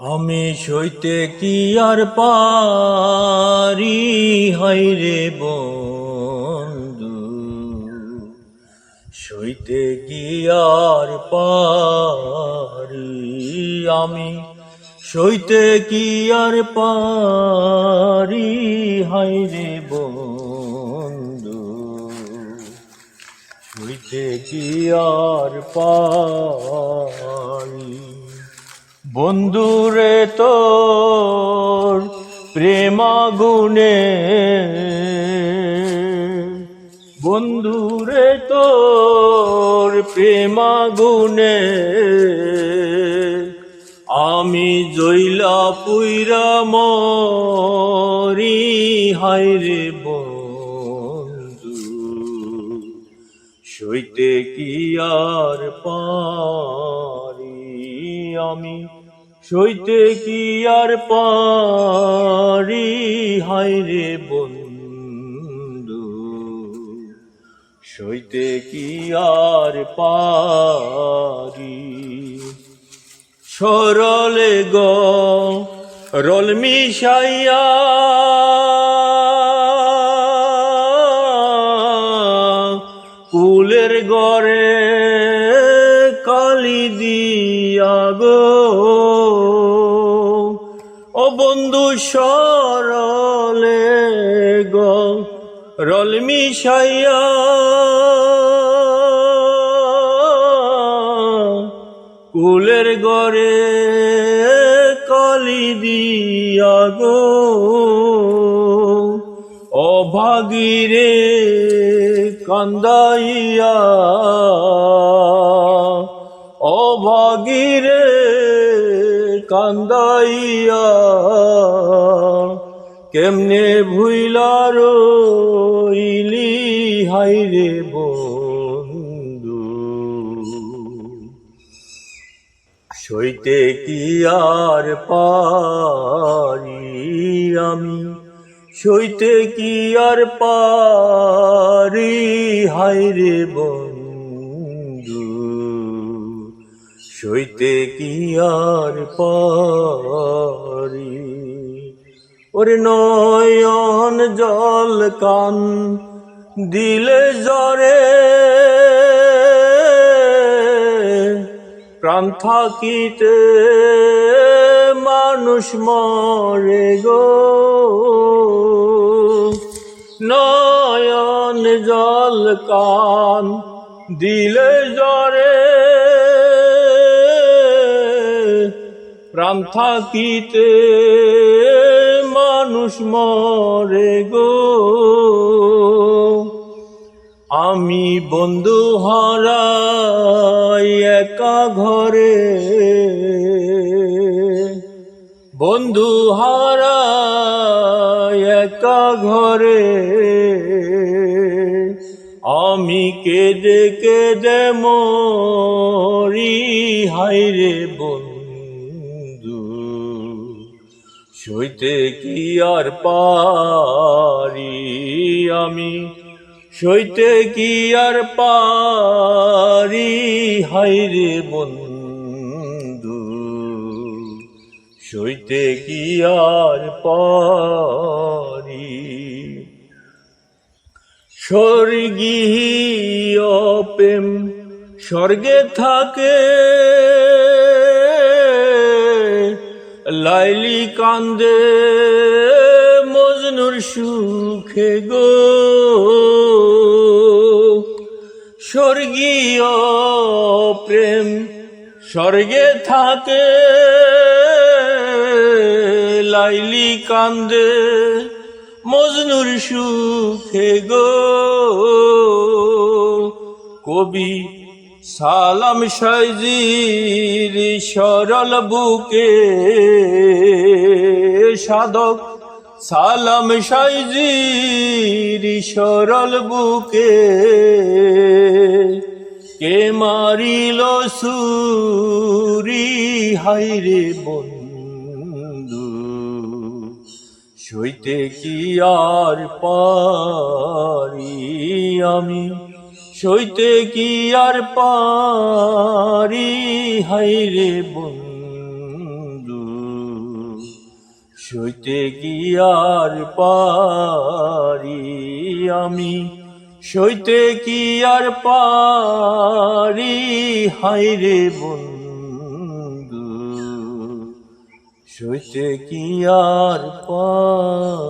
আমি সইতে কি আর পারি? হাইরে বন্ধু, সইতে কি আর পারি? আমি সইতে কি আর পারি? হাইরে বন্ধু, সইতে কি আর পারি? বন্ধুরে তোর প্রেমাগুনে বন্ধুরে তোর প্রেমাগুনে আমি জইলা পুইরা মরি হাইরে বন্ধু। সইতে কি আর পারি আমি? সইতে কি আর পারি? হাইরে বন্ধু, সইতে কি আর পারি? সরলে গ, রল মিশাইয়া, কুলের গড়ে কালি দিয়া গো। বন্ধু সরলে গ রল কুলের গড়ে কালি দিয়া গো অভাগিরে কান্দাইয়া। অভাগিরে কান্দাইয়া, কেমনে ভুইলার ইলি হাইরে বন্ধু, সইতে কি আর পারি আমি? সইতে কি আর পারি? হাইরে বন্ধু সইতে কি আর পারি? ওরে নয়ন জল কান দিলে জরে প্রাণ থাকিতে মানুষ মরে গো। নয়ন জল কান দিলে জরে প্রাণ থাকিতে মানুষ মরে গো। আমি বন্ধু হারাই একা ঘরে। বন্ধু হারাই একা ঘরে। আমি কেঁদে কেঁদে মরি হাইরে বন্ধু সইতে কি আর পারি আমি? সইতে কি আর পারি? হাইরে বন্ধু, সইতে কি আর পারি? স্বর্গীয় প্রেম স্বর্গে থাকে। লাইলি কান্দে, মজনুর সুখে গো। স্বর্গীয় প্রেম স্বর্গে থাকে, লাইলি কান্দে, মজনুর সুখে গো। কবি সালাম সাইজির সরল বুকে সাধক। সালাম সাইজির সরল বুকে কে মারিল সুরি? হাইরে বন্ধু, সইতে কি আর পারি আমি? সইতে কি আর পারি? হাইরে বন্ধু, সইতে কি আর পারি আমি? সইতে কি আর পারি? হাইরে বন্ধু, সইতে কি আর পারি?